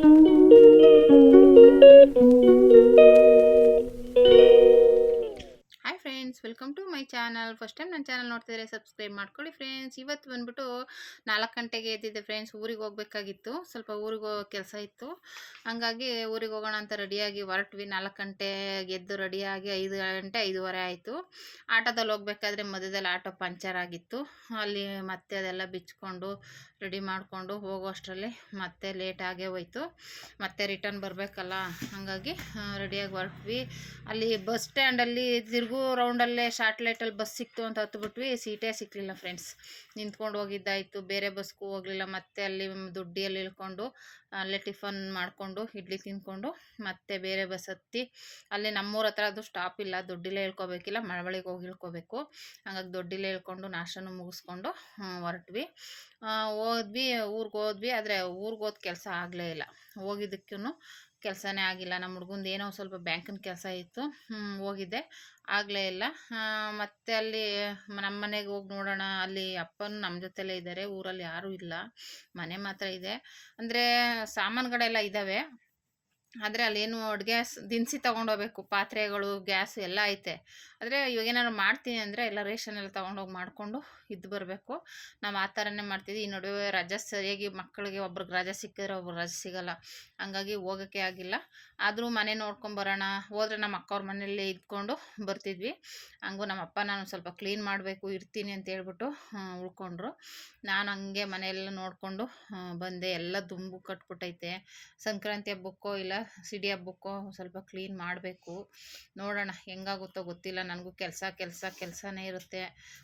Thank you. Channel first time ನನ್ನ channel ನೋಡ್ತಿದ್ರೆ subscribe ಮಾಡ್ಕೊಳ್ಳಿ ಫ್ರೆಂಡ್ಸ್ ಇವತ್ತು ಬಂದ್ಬಿಟ್ಟು ನಾಲ್ಕು ಗಂಟೆಗೆ ಎದ್ದಿದ್ದೆ ಫ್ರೆಂಡ್ಸ್ ಊರಿಗೆ ಹೋಗ್ಬೇಕಾಗಿತ್ತು. ಸ್ವಲ್ಪ ಊರಿಗೆ ಕೆಲಸ ಇತ್ತು. ಹಂಗಾಗಿ ಊರಿಗೆ ಹೋಗೋಣ ಅಂತ ರೆಡಿಯಾಗಿ ಹೊರಟ್ವಿ. ನಾಲ್ಕು ಗಂಟೆಗೆ ಎದ್ದು ರೆಡಿಯಾಗಿ ಐದು ಗಂಟೆ, ಐದೂವರೆ ಆಯಿತು. ಆಟೋದಲ್ಲಿ ಹೋಗ್ಬೇಕಾದ್ರೆ ಮಧ್ಯದಲ್ಲಿ ಆಟೋ ಪಂಚರ್ ಆಗಿತ್ತು. ಅಲ್ಲಿ ಮತ್ತೆ ಅದೆಲ್ಲ ಬಿಚ್ಕೊಂಡು ರೆಡಿ ಮಾಡಿಕೊಂಡು ಹೋಗೋ ಅಷ್ಟರಲ್ಲಿ ಮತ್ತೆ ಲೇಟ್ ಆಗೇ ಹೋಯ್ತು. ಮತ್ತೆ ರಿಟರ್ನ್ ಬರಬೇಕಲ್ಲ. ಹಾಗಾಗಿ ರೆಡಿಯಾಗಿ ಹೊರಟ್ವಿ. ಅಲ್ಲಿ ಬಸ್ ಸ್ಟ್ಯಾಂಡಲ್ಲಿ ತಿರುಗು ರೌಂಡಲ್ಲೇ ಶಾರ್ಟ್ ಲೈಟಲ್ಲಿ ಬಸ್ ಸಿಕ್ತು ಅಂತ ಹತ್ಬಿಟ್ವಿ, ಸೀಟೇ ಸಿಕ್ಕಲಿಲ್ಲ ಫ್ರೆಂಡ್ಸ್ ನಿಂತ್ಕೊಂಡು ಹೋಗಿದ್ದಾಯಿತು, ಬೇರೆ ಬಸ್ಗೂ ಹೋಗಲಿಲ್ಲ, ಮತ್ತೆ ಅಲ್ಲಿ ದುಡ್ಡಿಯಲ್ಲಿ ಇಳ್ಕೊಂಡು, ಅಲ್ಲೇ ಟಿಫನ್ ಮಾಡಿಕೊಂಡು, ಇಡ್ಲಿ ತಿಂದ್ಕೊಂಡು, ಮತ್ತೆ ಬೇರೆ ಬಸ್ ಹತ್ತಿ, ಅಲ್ಲಿ ನಮ್ಮೂರ ಹತ್ರ ಅದು ಸ್ಟಾಪ್ ಇಲ್ಲ ದೊಡ್ಡಿಲೇ ಇಳ್ಕೊಬೇಕಿಲ್ಲ ಮಳವಳಿಗೆ ಹೋಗಿ ಇಳ್ಕೊಬೇಕು. ಹಂಗಾಗಿ ದೊಡ್ಡಿಲೇ ಇಳ್ಕೊಂಡು, ನಾಷ್ಟನೂ ಮುಗಿಸ್ಕೊಂಡು ಹೊರಟ್ವಿ. ಹೋದ್ವಿ, ಊರಿಗೆ ಹೋದ್ವಿ, ಆದರೆ ಊರಿಗೆ ಹೋದ ಕೆಲಸ ಆಗಲೇ ಇಲ್ಲ. ಹೋಗಿದ್ದಕ್ಕೂ ಕೆಲಸನೇ ಆಗಿಲ್ಲ. ನಮ್ಮ ಹುಡುಗಂದು ಏನೋ ಸ್ವಲ್ಪ ಬ್ಯಾಂಕಿನ ಕೆಲಸ ಇತ್ತು. ಹೋಗಿದ್ದೆ. ಆಗಲೇ ಇಲ್ಲ. ಮತ್ತೆ ಅಲ್ಲಿ ನಮ್ಮ ಮನೆಗೆ ಹೋಗಿ ನೋಡೋಣ. ಅಲ್ಲಿ ಅಪ್ಪನೂ ನಮ್ಮ ಜೊತೆಲೇ ಇದ್ದಾರೆ ಊರಲ್ಲಿ ಯಾರೂ ಇಲ್ಲ. ಮನೆ ಮಾತ್ರ ಇದೆ. ಅಂದರೆ ಸಾಮಾನುಗಳೆಲ್ಲ ಇದ್ದಾವೆ ಆದರೆ ಅಲ್ಲೇನು ಅಡುಗೆ ದಿನಸಿ ತೊಗೊಂಡೋಗ್ಬೇಕು ಪಾತ್ರೆಗಳು, ಗ್ಯಾಸ್ ಎಲ್ಲ ಐತೆ. ಆದರೆ ಇವಾಗ ಏನಾದ್ರು ಮಾಡ್ತೀನಿ ಅಂದರೆ ಎಲ್ಲ ರೇಷನ್ ಎಲ್ಲ ತೊಗೊಂಡೋಗಿ ಮಾಡಿಕೊಂಡು ಇದ್ದು ಬರಬೇಕು. ನಾವು ಆ ಥರನೇ ಮಾಡ್ತಿದ್ವಿ. ಈ ನಡುವೆ ರಜೆ ಸರಿಯಾಗಿ ಮಕ್ಕಳಿಗೆ ಒಬ್ರಿಗೆ ರಜೆ ಸಿಕ್ಕಿದ್ರೆ ಒಬ್ರು ರಜೆ ಸಿಗಲ್ಲ. ಹಂಗಾಗಿ ಹೋಗೋಕ್ಕೆ ಆಗಿಲ್ಲ. ಆದರೂ ಮನೆ ನೋಡ್ಕೊಂಬರೋಣ ಹೋದರೆ ನಮ್ಮ ಅಕ್ಕವ್ರ ಮನೆಯಲ್ಲೇ ಇದ್ಕೊಂಡು ಬರ್ತಿದ್ವಿ. ಹಂಗೂ ನಮ್ಮ ಅಪ್ಪ ನಾನು ಸ್ವಲ್ಪ ಕ್ಲೀನ್ ಮಾಡಬೇಕು, ಇರ್ತೀನಿ ಅಂತ ಹೇಳ್ಬಿಟ್ಟು ಉಳ್ಕೊಂಡ್ರು. ನಾನು ಹಂಗೆ ಮನೆಯೆಲ್ಲ ನೋಡಿಕೊಂಡು ಬಂದೆ. ಎಲ್ಲ ದುಂಬು ಕಟ್ಬಿಟ್ಟೈತೆ. ಸಂಕ್ರಾಂತಿ ಹಬ್ಬಕ್ಕೋ ಇಲ್ಲ ಸಿಡಿ ಹಬ್ಬಕ್ಕೋ ಸ್ವಲ್ಪ ಕ್ಲೀನ್ ಮಾಡಬೇಕು. ನೋಡೋಣ ಹೆಂಗಾಗುತ್ತೋ ಗೊತ್ತಿಲ್ಲ. ನನಗೂ ಕೆಲಸ ಕೆಲಸ, ಕೆಲಸನೇ ಇರುತ್ತೆ.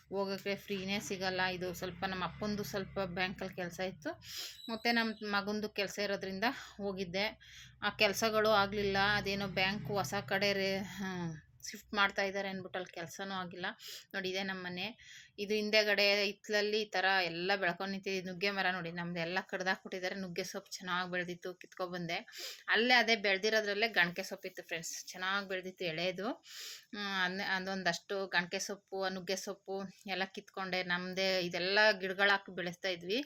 ಹೋಗೋಕ್ಕೆ ಫ್ರೀನೇ ಸಿಗಲ್ಲ. ಇದು ಸ್ವಲ್ಪ ನಮ್ಮ ಅಪ್ಪಂದು ಸ್ವಲ್ಪ ಬ್ಯಾಂಕಲ್ಲಿ ಕೆಲಸ ಇತ್ತು. ಮತ್ತು ನಮ್ಮ ಮಗಂದು ಕೆಲಸ ಇರೋದ್ರಿಂದ ಹೋಗಿದ್ದೆ. ಆ ಕೆಲಸಗಳು ಆಗಲಿಲ್ಲ. ಅದೇನೋ ಬ್ಯಾಂಕು ಹೊಸ ಕಡೆ ರೇ ಶಿಫ್ಟ್ ಮಾಡ್ತಾ ಇದ್ದಾರೆ ಅಂದ್ಬಿಟ್ಟು ಅಲ್ಲಿ ಕೆಲಸನೂ ಆಗಿಲ್ಲ. ನೋಡಿ ಇದೆ ನಮ್ಮ ಮನೆ. ಇದು ಹಿಂದೆಗಡೆ ಹಿತ್ತಲಲ್ಲಿ ಈ ಥರ ಎಲ್ಲ ಬೆಳ್ಕೊಂಡು ನಿಂತಿದ್ದು ನುಗ್ಗೆ ಮರ ನೋಡಿ, ನಮ್ದು ಎಲ್ಲ ಕಡ್ದಾಕ್ಬಿಟ್ಟಿದ್ದಾರೆ. ನುಗ್ಗೆ ಸೊಪ್ಪು ಚೆನ್ನಾಗಿ ಬೆಳೆದಿತ್ತು ಕಿತ್ಕೊಬಂದೆ ಅಲ್ಲೇ ಅದೇ ಬೆಳೆದಿರೋದ್ರಲ್ಲೇ ಗಣಕೆ ಸೊಪ್ಪಿತ್ತು ಫ್ರೆಂಡ್ಸ್. ಚೆನ್ನಾಗಿ ಬೆಳೆದಿತ್ತು ಎಳೆದು. ಅದೊಂದಷ್ಟು ಗಣಕೆ ಸೊಪ್ಪು ನುಗ್ಗೆ ಸೊಪ್ಪು ಎಲ್ಲ ಕಿತ್ಕೊಂಡೆ. ನಮ್ಮದೇ ಇದೆಲ್ಲ ಗಿಡಗಳಾಕಿ ಬೆಳೆಸ್ತಾ ಇದ್ವಿ.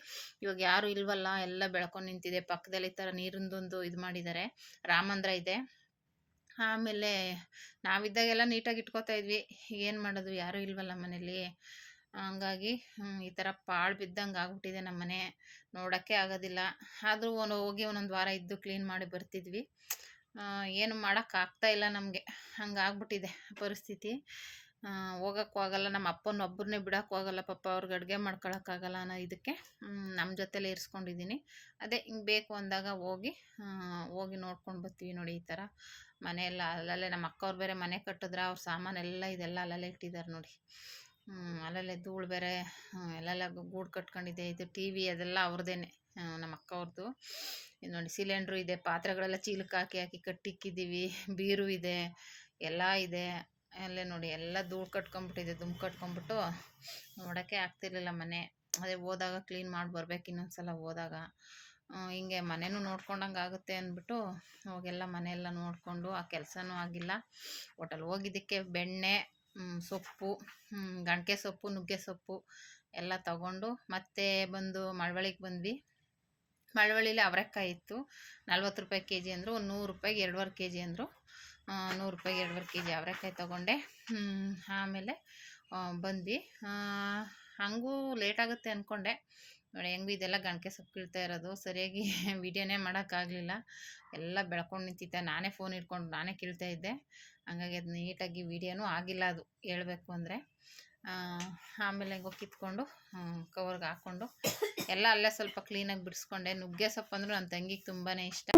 ಇವಾಗ ಯಾರು ಇಲ್ವಲ್ಲ, ಎಲ್ಲ ಬೆಳ್ಕೊಂಡು ನಿಂತಿದೆ. ಪಕ್ಕದಲ್ಲಿ ಈ ಥರ ನೀರಿಂದೊಂದು ಇದು ಮಾಡಿದ್ದಾರೆ. ರಾಮಂದ್ರ ಇದೆ. ಆಮೇಲೆ ನಾವಿದ್ದಾಗೆಲ್ಲ ನೀಟಾಗಿ ಇಟ್ಕೋತಾ ಇದ್ವಿ. ಏನು ಮಾಡೋದು? ಯಾರೂ ಇಲ್ವಲ್ಲ ಮನೇಲಿ. ಹಂಗಾಗಿ ಈ ಥರ ಪಾಳು ಬಿದ್ದಂಗೆ ಆಗ್ಬಿಟ್ಟಿದೆ ನಮ್ಮ ಮನೆ. ನೋಡೋಕ್ಕೆ ಆಗೋದಿಲ್ಲ. ಆದರೂ ಒಂದು ಹೋಗಿ ಒಂದೊಂದು ವಾರ ಇದ್ದು ಕ್ಲೀನ್ ಮಾಡಿ ಬರ್ತಿದ್ವಿ. ಏನು ಮಾಡೋಕ್ಕಾಗ್ತಾ ಇಲ್ಲ ನಮಗೆ. ಹಂಗಾಗ್ಬಿಟ್ಟಿದೆ ಪರಿಸ್ಥಿತಿ. ಹೋಗೋಕ್ಕೂ ಆಗಲ್ಲ. ನಮ್ಮ ಅಪ್ಪನ ಒಬ್ಬರನ್ನೇ ಬಿಡೋಕ್ಕೂ ಆಗಲ್ಲ. ಪಾಪ ಅವ್ರಿಗೆ ಅಡುಗೆ ಮಾಡ್ಕೊಳಕ್ಕಾಗಲ್ಲ ಅನ್ನೋ ಇದಕ್ಕೆ ನಮ್ಮ ಜೊತೆಲೇ ಇರಿಸ್ಕೊಂಡಿದ್ದೀನಿ. ಅದೇ ಹಿಂಗೆ ಬೇಕು ಅಂದಾಗ ಹೋಗಿ ಹೋಗಿ ನೋಡ್ಕೊಂಡು ಬರ್ತೀವಿ ನೋಡಿ ಈ ಥರ. ಮನೆಯೆಲ್ಲ ಅಲ್ಲಲ್ಲೇ ನಮ್ಮ ಅಕ್ಕವ್ರು ಬೇರೆ ಮನೆ ಕಟ್ಟಿದ್ರೆ ಅವ್ರ ಸಾಮಾನೆಲ್ಲ ಇದೆಲ್ಲ ಅಲ್ಲಲ್ಲೇ ಇಟ್ಟಿದ್ದಾರೆ ನೋಡಿ. ಅಲ್ಲಲ್ಲೇ ಧೂಳು ಬೇರೆ ಎಲ್ಲೆಲ್ಲ ಗೂಡು ಕಟ್ಕೊಂಡಿದೆ. ಇದು ಟಿ ವಿ ಅದೆಲ್ಲ ಅವ್ರದ್ದೇನೆ ನಮ್ಮ ಅಕ್ಕವ್ರದ್ದು ಇದು ನೋಡಿ ಸಿಲಿಂಡ್ರು ಇದೆ, ಪಾತ್ರೆಗಳೆಲ್ಲ ಚೀಲಕ್ಕೆ ಹಾಕಿ ಹಾಕಿ ಕಟ್ಟಿಕ್ಕಿದ್ದೀವಿ. ಬೀರು ಇದೆ, ಎಲ್ಲ ಇದೆ. ಅಲ್ಲೇ ನೋಡಿ ಎಲ್ಲ ಧೂಳು ಕಟ್ಕೊಂಬಿಟ್ಟಿದೆ, ದುಮ್ ಕಟ್ಕೊಂಬಿಟ್ಟು ನೋಡೋಕ್ಕೆ ಆಗ್ತಿರ್ಲಿಲ್ಲ ಮನೆ. ಅದೇ ಹೋದಾಗ ಕ್ಲೀನ್ ಮಾಡಿ ಬರ್ಬೇಕು ಇನ್ನೊಂದು ಸಲ ಹೋದಾಗ. ಹಿಂಗೆ ಮನೆಯೂ ನೋಡ್ಕೊಂಡಂಗೆ ಆಗುತ್ತೆ ಅಂದ್ಬಿಟ್ಟು ಹೋಗೆಲ್ಲ ಮನೆಯೆಲ್ಲ ನೋಡಿಕೊಂಡು ಆ ಕೆಲಸನೂ ಆಗಿಲ್ಲ. ಒಟ್ಟಲ್ಲಿ ಹೋಗಿದ್ದಕ್ಕೆ ಬೆಣ್ಣೆ ಸೊಪ್ಪು ಗಣಕೆ ಸೊಪ್ಪು, ನುಗ್ಗೆ ಸೊಪ್ಪು ಎಲ್ಲ ತಗೊಂಡು ಮತ್ತೆ ಬಂದು ಮಳವಳ್ಳಿಗೆ ಬಂದ್ವಿ. ಮಳವಳ್ಳಿಲಿ ಅವರೆಕಾಯಿ ಇತ್ತು. ನಲ್ವತ್ತು ರೂಪಾಯಿ ಕೆ ಜಿ ಅಂದರು ಒಂದು ನೂರು ರೂಪಾಯಿಗೆ ಎರಡುವರೆ ಕೆ ಜಿ ಅಂದರು. ನೂರು ರೂಪಾಯಿಗೆ ಎರಡುವರೆ ಕೆ ಜಿ ಅವರೆಕಾಯಿ ತೊಗೊಂಡೆ. ಆಮೇಲೆ ಬಂದ್ವಿ. ಹಂಗೂ ಲೇಟ್ ಆಗುತ್ತೆ ಅಂದ್ಕೊಂಡೆ ನೋಡಿ ಹೆಂಗೂ ಇದೆಲ್ಲ ಗಣಕೆ ಸೊಪ್ಪು ಕೀಳ್ತಾ ಇರೋದು. ಸರಿಯಾಗಿ ವಿಡಿಯೋನೇ ಮಾಡೋಕ್ಕಾಗಲಿಲ್ಲ. ಎಲ್ಲ ಬೆಳ್ಕೊಂಡು ನಿಂತಿದ್ದೆ. ನಾನೇ ಫೋನ್ ಇಟ್ಕೊಂಡು ನಾನೇ ಕೀಳ್ತಾ ಇದ್ದೆ. ಹಂಗಾಗಿ ಅದು ನೀಟಾಗಿ ವೀಡಿಯೋನೂ ಆಗಿಲ್ಲ ಅದು ಹೇಳಬೇಕು ಅಂದರೆ. ಆಮೇಲೆ ಹೆಂಗೋ ಕಿತ್ಕೊಂಡು ಕವರ್ಗೆ ಹಾಕ್ಕೊಂಡು ಎಲ್ಲ ಅಲ್ಲೇ ಸ್ವಲ್ಪ ಕ್ಲೀನಾಗಿ ಬಿಡಿಸ್ಕೊಂಡೆ. ನುಗ್ಗೆ ಸೊಪ್ಪು ಅಂದರೂ ನನ್ನ ತಂಗಿಗೆ ತುಂಬಾ ಇಷ್ಟ.